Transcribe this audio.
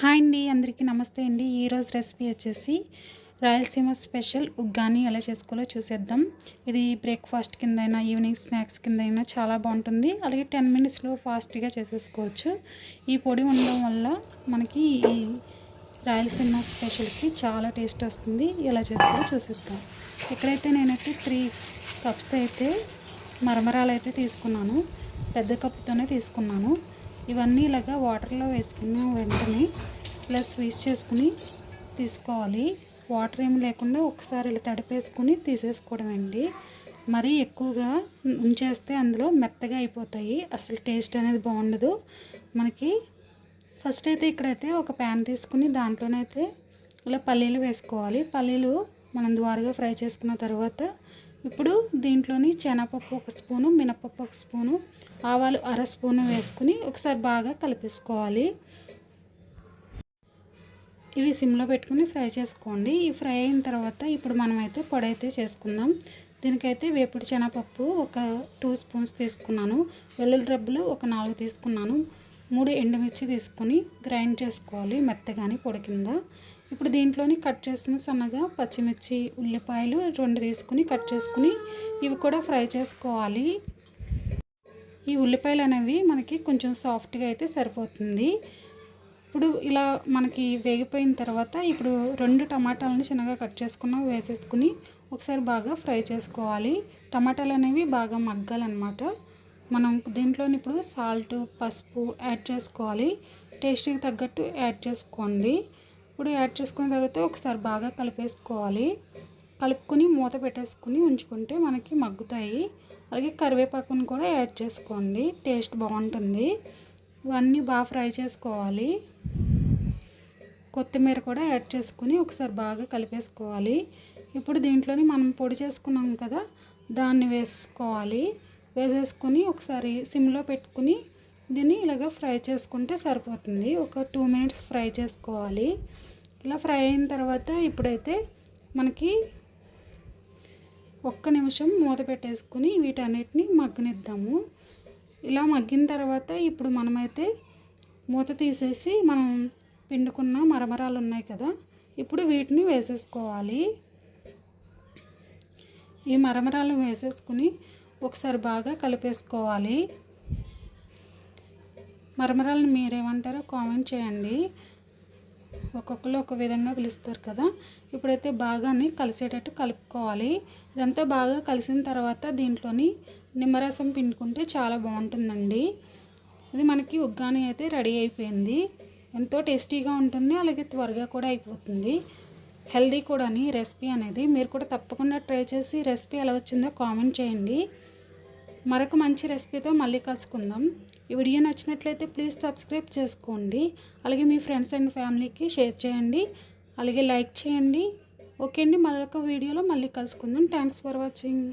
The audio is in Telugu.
హాయ్ అండి అందరికీ నమస్తే అండి. ఈరోజు రెసిపీ వచ్చేసి రాయలసీమ స్పెషల్ ఉగ్గాని ఎలా చేసుకోవాలో చూసేద్దాం. ఇది బ్రేక్ఫాస్ట్ కింద అయినా ఈవినింగ్ స్నాక్స్ కింద అయినా చాలా బాగుంటుంది. అలాగే టెన్ మినిట్స్లో ఫాస్ట్గా చేసేసుకోవచ్చు. ఈ పొడి ఉండడం వల్ల మనకి ఈ రాయలసీమ స్పెషల్కి చాలా టేస్ట్ వస్తుంది. ఎలా చేసుకోవాలో చూసేద్దాం. ఇక్కడైతే నేనైతే త్రీ కప్స్ అయితే మరమరాలు అయితే తీసుకున్నాను. పెద్ద కప్పుతోనే తీసుకున్నాను. ఇవన్నీ ఇలాగా వాటర్లో వేసుకున్న వెంటనే ఇలా స్వీచ్ చేసుకుని తీసుకోవాలి. వాటర్ ఏమి లేకుండా ఒకసారి ఇలా తడిపేసుకుని తీసేసుకోవడం అండి మరీ ఎక్కువగా ఉంచేస్తే అందులో మెత్తగా అయిపోతాయి. అసలు టేస్ట్ అనేది బాగుండదు. మనకి ఫస్ట్ అయితే ఇక్కడైతే ఒక ప్యాన్ తీసుకుని దాంట్లోనైతే ఇలా పల్లీలు వేసుకోవాలి. పల్లీలు మనం ద్వారగా ఫ్రై చేసుకున్న తర్వాత ఇప్పుడు దీంట్లోని శనగపప్పు ఒక స్పూను మినపప్పు ఒక స్పూను ఆవాలు అర స్పూను వేసుకుని ఒకసారి బాగా కలిపేసుకోవాలి. ఇవి సిమ్లో పెట్టుకుని ఫ్రై చేసుకోండి. ఈ ఫ్రై అయిన తర్వాత ఇప్పుడు మనమైతే పొడి అయితే చేసుకుందాం. దీనికైతే వేపుడు శనగపప్పు ఒక టూ స్పూన్స్ తీసుకున్నాను. వెల్లుల్లి రబ్బులు ఒక నాలుగు తీసుకున్నాను. మూడు ఎండుమిర్చి తీసుకొని గ్రైండ్ చేసుకోవాలి మెత్తగాని పొడి కింద. ఇప్పుడు దీంట్లోని కట్ చేసిన సన్నగా పచ్చిమిర్చి ఉల్లిపాయలు రెండు తీసుకుని కట్ చేసుకుని ఇవి కూడా ఫ్రై చేసుకోవాలి. ఈ ఉల్లిపాయలు అనేవి మనకి కొంచెం సాఫ్ట్గా అయితే సరిపోతుంది. ఇప్పుడు ఇలా మనకి వేగిపోయిన తర్వాత ఇప్పుడు రెండు టమాటాలని చిన్నగా కట్ చేసుకున్న వేసేసుకుని ఒకసారి బాగా ఫ్రై చేసుకోవాలి. టమాటాలు అనేవి బాగా మగ్గాలన్నమాట. మనం దీంట్లోని ఇప్పుడు సాల్ట్ పసుపు యాడ్ చేసుకోవాలి. టేస్ట్కి తగ్గట్టు యాడ్ చేసుకోండి. ఇప్పుడు యాడ్ చేసుకున్న తర్వాత ఒకసారి బాగా కలిపేసుకోవాలి. కలుపుకొని మూత పెట్టేసుకుని ఉంచుకుంటే మనకి మగ్గుతాయి. అలాగే కరివేపాకుని కూడా యాడ్ చేసుకోండి. టేస్ట్ బాగుంటుంది. ఇవన్నీ బాగా ఫ్రై చేసుకోవాలి. కొత్తిమీర కూడా యాడ్ చేసుకుని ఒకసారి బాగా కలిపేసుకోవాలి. ఇప్పుడు దీంట్లోని మనం పొడి చేసుకున్నాం కదా దాన్ని వేసుకోవాలి. వేసేసుకొని ఒకసారి సిమ్లో పెట్టుకుని దీన్ని ఇలాగ ఫ్రై చేసుకుంటే సరిపోతుంది. ఒక టూ మినిట్స్ ఫ్రై చేసుకోవాలి. ఇలా ఫ్రై అయిన తర్వాత ఇప్పుడైతే మనకి ఒక్క నిమిషం మూత పెట్టేసుకుని వీటన్నిటిని మగ్గనిద్దాము. ఇలా మగ్గిన తర్వాత ఇప్పుడు మనమైతే మూత తీసేసి మనం పిండుకున్న మరమరాలు ఉన్నాయి కదా ఇప్పుడు వీటిని వేసేసుకోవాలి. ఈ మరమరాలు వేసేసుకుని ఒకసారి బాగా కలిపేసుకోవాలి. మరమరాలను మీరేమంటారో కామెంట్ చేయండి. ఒక్కొక్కరు ఒక విధంగా పిలుస్తారు కదా. ఇప్పుడైతే బాగానే కలిసేటట్టు కలుపుకోవాలి. ఇదంతా బాగా కలిసిన తర్వాత దీంట్లోని నిమ్మరసం పిండుకుంటే చాలా బాగుంటుందండి. ఇది మనకి ఉగ్గాని అయితే రెడీ అయిపోయింది. ఎంతో టేస్టీగా ఉంటుంది అలాగే త్వరగా కూడా అయిపోతుంది. హెల్దీ కూడా రెసిపీ అనేది మీరు కూడా తప్పకుండా ట్రై చేసి రెసిపీ ఎలా వచ్చిందో కామెంట్ చేయండి. మరొక మంచి రెసిపీతో మళ్ళీ కలుసుకుందాం. ఈ వీడియో నచ్చినట్లయితే ప్లీజ్ సబ్స్క్రైబ్ చేసుకోండి. అలాగే మీ ఫ్రెండ్స్ అండ్ ఫ్యామిలీకి షేర్ చేయండి. అలాగే లైక్ చేయండి. ఓకే అండి మరొక వీడియోలో మళ్ళీ కలుసుకుందాం. Thanks for watching.